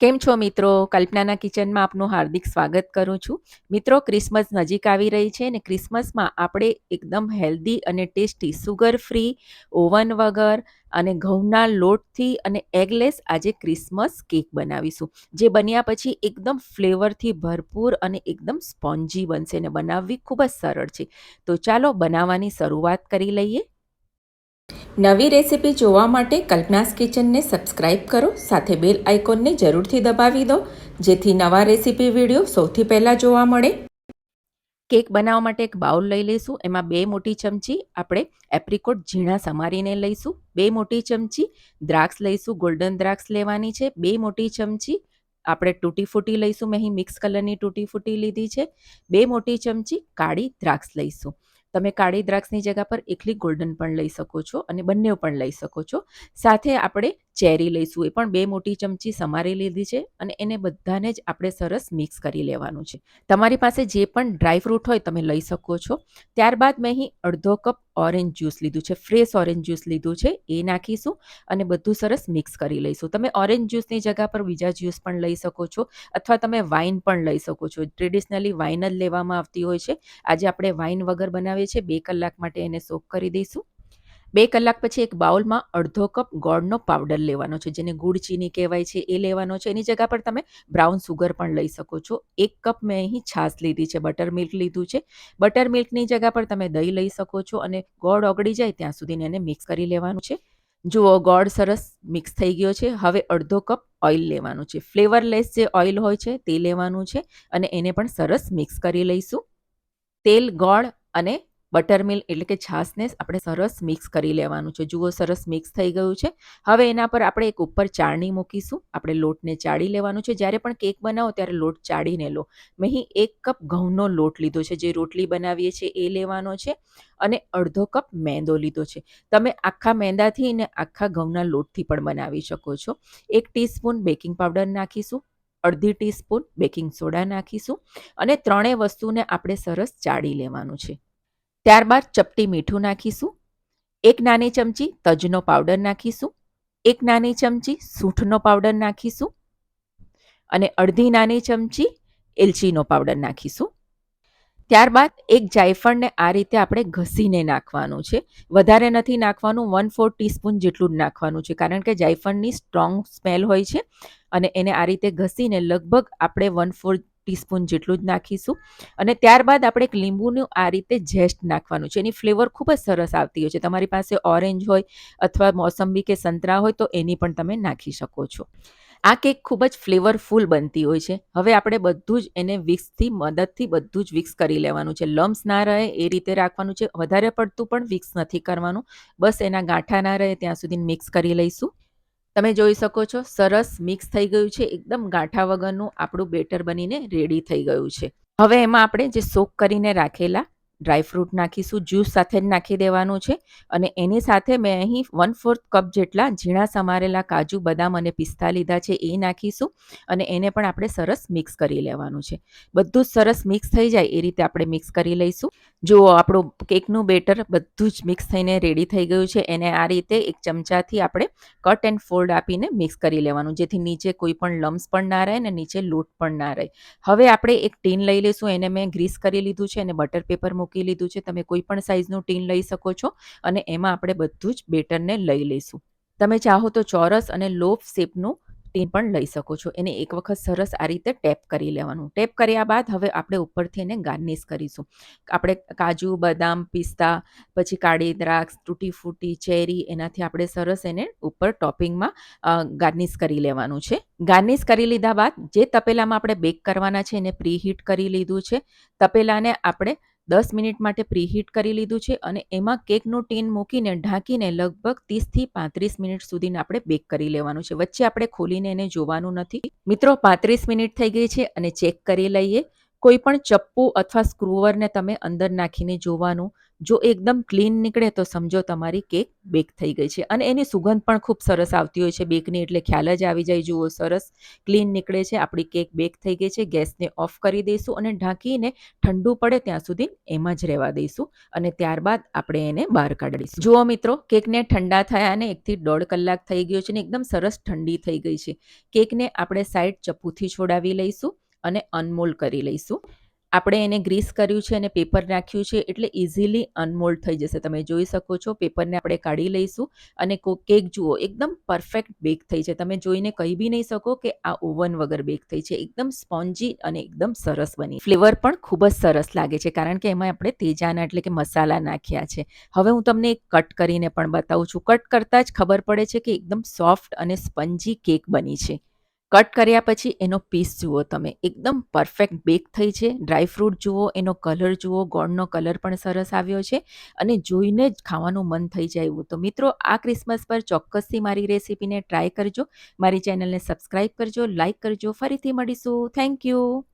કેમ છો મિત્રો? કલ્પનાના કિચનમાં આપનું હાર્દિક સ્વાગત કરું છું. મિત્રો, ક્રિસમસ નજીક આવી રહી છે અને ક્રિસમસમાં આપણે એકદમ હેલ્ધી અને ટેસ્ટી, સુગર ફ્રી, ઓવન વગર અને ઘઉંના લોટથી અને એગલેસ આજે ક્રિસમસ કેક બનાવીશું, જે બન્યા પછી એકદમ ફ્લેવરથી ભરપૂર અને એકદમ સ્પોન્જી બનશે અને બનાવવી ખૂબ જ સરળ છે. તો ચાલો બનાવવાની શરૂઆત કરી લઈએ. નવી રેસિપી જોવા માટે કલ્પનાસ કિચનને સબસ્ક્રાઇબ કરો, સાથે બેલ આઇકોનને જરૂરથી દબાવી દો, જેથી નવા રેસિપી વીડિયો સૌથી પહેલાં જોવા મળે. કેક બનાવવા માટે એક બાઉલ લઈ લઈશું, એમાં બે મોટી ચમચી આપણે એપ્રિકોટ ઝીણા સમારીને લઈશું, બે મોટી ચમચી દ્રાક્ષ લઈશું, ગોલ્ડન દ્રાક્ષ લેવાની છે, બે મોટી ચમચી આપણે તૂટી ફૂટી લઈશું, મેં અહીં મિક્સ કલરની તૂટી ફૂટી લીધી છે, બે મોટી ચમચી કાળી દ્રાક્ષ લઈશું. તમે કાળી દ્રાક્ષની જગ્યા પર એકલી ગોલ્ડન પણ લઈ શકો છો અને બંને પણ લઈ શકો છો. સાથે આપણે ચેરી લઈશું, એ પણ બે મોટી ચમચી સમારી લીધી છે અને એને બધાને જ આપણે સરસ મિક્સ કરી લેવાનું છે. તમારી પાસે જે પણ ડ્રાય ફ્રૂટ હોય તમે લઈ શકો છો. ત્યારબાદ મેં અહીં અડધો કપ ઓરેન્જ જ્યુસ લીધું છે, ફ્રેશ ઓરેન્જ જ્યુસ લીધું છે, એ નાખીશું અને બધું સરસ મિક્સ કરી લઈશું. તમે ઓરેન્જ જ્યુસની જગ્યા પર બીજા જ્યુસ પણ લઈ શકો છો અથવા તમે વાઇન પણ લઈ શકો છો. ટ્રેડિશનલી વાઇન જ લેવામાં આવતી હોય છે. આજે આપણે વાઇન વગર બનાવીએ છીએ, બે કલાક માટે એને સોક કરી દઈશું. બે કલાક પછી એક બાઉલમાં અડધો કપ ગોળનો પાવડર લેવાનો છે, જેને ગુડ ચીની કહેવાય છે, એ લેવાનો છે. એની જગ્યા પર તમે બ્રાઉન સુગર પણ લઈ શકો છો. એક કપ મેં અહીં છાશ લીધી છે, બટર મિલ્ક લીધું છે. બટર મિલ્કની જગ્યા પર તમે દહીં લઈ શકો છો અને ગોળ ઓગળી જાય ત્યાં સુધીને એને મિક્સ કરી લેવાનું છે. જુઓ, ગોળ સરસ મિક્સ થઈ ગયો છે. હવે અડધો કપ ઓઇલ લેવાનું છે. ફ્લેવરલેસ જે ઓઇલ હોય છે, તે લેવાનું છે અને એને પણ સરસ મિક્સ કરી લઈશું. તેલ, ગોળ અને બટર મિલ્ક એટલે કે છાશને આપણે સરસ મિક્સ કરી લેવાનું છે. જુઓ, સરસ મિક્સ થઈ ગયું છે. હવે એના પર આપણે એક ઉપર ચાળણી મૂકીશું. આપણે લોટને ચાળી લેવાનું છે. જ્યારે પણ કેક બનાવો ત્યારે લોટ ચાળીને લો. મેં એક કપ ઘઉંનો લોટ લીધો છે. જે રોટલી બનાવીએ છીએ એ લેવાનો છે અને અડધો કપ મેંદો લીધો છે. તમે આખા મેંદાથી અને આખા ઘઉંના લોટથી પણ બનાવી શકો છો. એક ટીસ્પૂન બેકિંગ પાવડર નાખીશું. અડધી ટીસ્પૂન બેકિંગ સોડા નાખીશું અને ત્રણેય વસ્તુને આપણે સરસ ચાળી લેવાનું છે. ત્યારબાદ ચપટી મીઠું નાખીશું, એક નાની ચમચી તજનો પાવડર નાખીશું, એક નાની ચમચી સૂંઠનો પાવડર નાખીશું અને અડધી નાની ચમચી એલચીનો પાવડર નાખીશું. ત્યારબાદ એક જાયફળને આ રીતે આપણે ઘસીને નાખવાનું છે. વધારે નથી નાખવાનું વન ફોર ટીસ્પૂન જેટલું જ નાખવાનું છે. કારણ કે જાયફળની સ્ટ્રોંગ સ્મેલ હોય છે અને એને આ રીતે ઘસીને લગભગ આપણે વન ફોર ટીસ્પૂન જેટલું જ નાખીશું. અને ત્યારબાદ આપણે એક લીંબુનું આ રીતે જેસ્ટ નાખવાનું છે. એની ફ્લેવર ખૂબ જ સરસ આવતી હોય છે. તમારી પાસે ઓરેન્જ હોય અથવા મોસંબી કે સંતરા હોય તો એની પણ તમે નાખી શકો છો. આ કેક ખૂબ જ ફ્લેવરફુલ બનતી હોય છે. હવે આપણે બધું જ એને વિક્સથી, મદદથી બધું જ વિક્સ કરી લેવાનું છે. લમ્સ ના રહે એ રીતે રાખવાનું છે. વધારે પડતું પણ વિક્સ નથી કરવાનું. બસ એના ગાંઠા ના રહે ત્યાં સુધી મિક્સ કરી લઈશું. તમે જોઈ શકો છો, સરસ મિક્સ થઈ ગયું છે, એકદમ ગાંઠા વગરનું આપણું બેટર બનીને રેડી થઈ ગયું છે. હવે એમાં આપણે જે સોક કરીને રાખેલા ડ્રાયફ્રૂટ નાખીશું, જ્યુસ સાથે જ નાખી દેવાનું છે. અને એની સાથે મેં અહીં વન ફોર્થ કપ જેટલા ઝીણા સમારેલા કાજુ, બદામ અને પિસ્તા લીધા છે, એ નાખીશું. અને એને પણ આપણે સરસ મિક્સ કરી લેવાનું છે. બધું જ સરસ મિક્સ થઈ જાય એ રીતે આપણે મિક્સ કરી લઈશું. જુઓ, આપણું કેકનું બેટર બધું જ મિક્સ થઈને રેડી થઈ ગયું છે. એને આ રીતે એક ચમચાથી આપણે કટ એન્ડ ફોલ્ડ આપીને મિક્સ કરી લેવાનું, જેથી નીચે કોઈ પણ લમ્સ પણ ના રહે ને નીચે લોટ પણ ના રહે. હવે આપણે એક ટીન લઈ લઈશું. એને મેં ગ્રીસ કરી લીધું છે અને બટર પેપર મૂકી મૂકી લીધું છે. તમે કોઈ પણ સાઇઝનું ટીન લઈ શકો છો અને એમાં આપણે બધું જ બેટરને લઈ લઈશું. તમે ચાહો તો ચોરસ અને લોફ શેપનું ટીન પણ લઈ શકો છો. એને એક વખત સરસ આ રીતે ટેપ કરી લેવાનું. ટેપ કર્યા બાદ હવે આપણે ઉપરથી એને ગાર્નિશ કરીશું. આપણે કાજુ, બદામ, પિસ્તા, પછી કાળી દ્રાક્ષ તૂટી ફૂટી ચેરી એનાથી આપણે સરસ એને ઉપર ટોપિંગમાં ગાર્નિશ કરી લેવાનું છે. ગાર્નિશ કરી લીધા બાદ જે તપેલામાં આપણે બેક કરવાના છે એને પ્રી હીટ કરી લીધું છે. તપેલાને આપણે દસ મિનિટ માટે પ્રીહીટ કરી લીધું છે અને એમાં કેકનું ટીન મૂકીને ઢાંકીને લગભગ ત્રીસથી પાંત્રીસ મિનિટ સુધીને આપણે બેક કરી લેવાનું છે. વચ્ચે આપણે ખોલીને એને જોવાનું નથી. મિત્રો, પાંત્રીસ મિનિટ થઈ ગઈ છે અને ચેક કરી લઈએ. કોઈ પણ ચપ્પુ અથવા સ્ક્રુવરને તમે અંદર નાખીને જોવાનું જો એકદમ ક્લીન નીકળે તો સમજો તમારી કેક બેક થઈ ગઈ છે. અને એની સુગંધ પણ ખૂબ સરસ આવતી હોય છે. બેકની એટલે ખ્યાલ જ આવી જાય. જુઓ, સરસ ક્લીન નીકળે છે. આપણી કેક બેક થઈ ગઈ છે. ગેસને ઓફ કરી દઈશું અને ઢાંકીને ઠંડુ પડે ત્યાં સુધી એમાં જ રહેવા દઈશું. અને ત્યારબાદ આપણે એને બહાર કાઢીશું. જુઓ મિત્રો, કેકને ઠંડા થયા અને એકથી દોઢ કલાક થઈ ગયો છે ને એકદમ સરસ ઠંડી થઈ ગઈ છે. કેકને આપણે સાઈડ ચપ્પુથી છોડાવી લઈશું અને અનમોલ કરી લઈશું. આપણે એને ગ્રીસ કર્યું છે અને પેપર નાખ્યું છે એટલે ઇઝીલી અનમોલ્ડ થઈ જશે. તમે જોઈ શકો છો, પેપરને આપણે કાઢી લઈશું અને કેક જુઓ, એકદમ પરફેક્ટ બેક થઈ છે. તમે જોઈને કહી બી નહીં શકો કે આ ઓવન વગર બેક થઈ છે. એકદમ સ્પોન્જી અને એકદમ સરસ બની. ફ્લેવર પણ ખૂબ જ સરસ લાગે છે, કારણ કે એમાં આપણે તેજાના એટલે કે મસાલા નાખ્યા છે. હવે હું તમને કટ કરીને પણ બતાવું છું. કટ કરતાં જ ખબર પડે છે કે એકદમ સોફ્ટ અને સ્પંજી કેક બની છે. કટ કર્યા પછી એનો પીસ જુઓ તમે. એકદમ પરફેક્ટ બેક થઈ છે. ડ્રાયફ્રૂટ જુઓ, એનો કલર જુઓ, ગોળનો કલર પણ સરસ આવ્યો છે અને જોઈને જ ખાવાનું મન થઈ જાય એવું. તો મિત્રો, આ ક્રિસમસ પર ચોક્કસથી મારી રેસીપીને ટ્રાય કરજો. મારી ચેનલને સબસ્ક્રાઈબ કરજો લાઇક કરજો. ફરીથી મળીશું. Thank you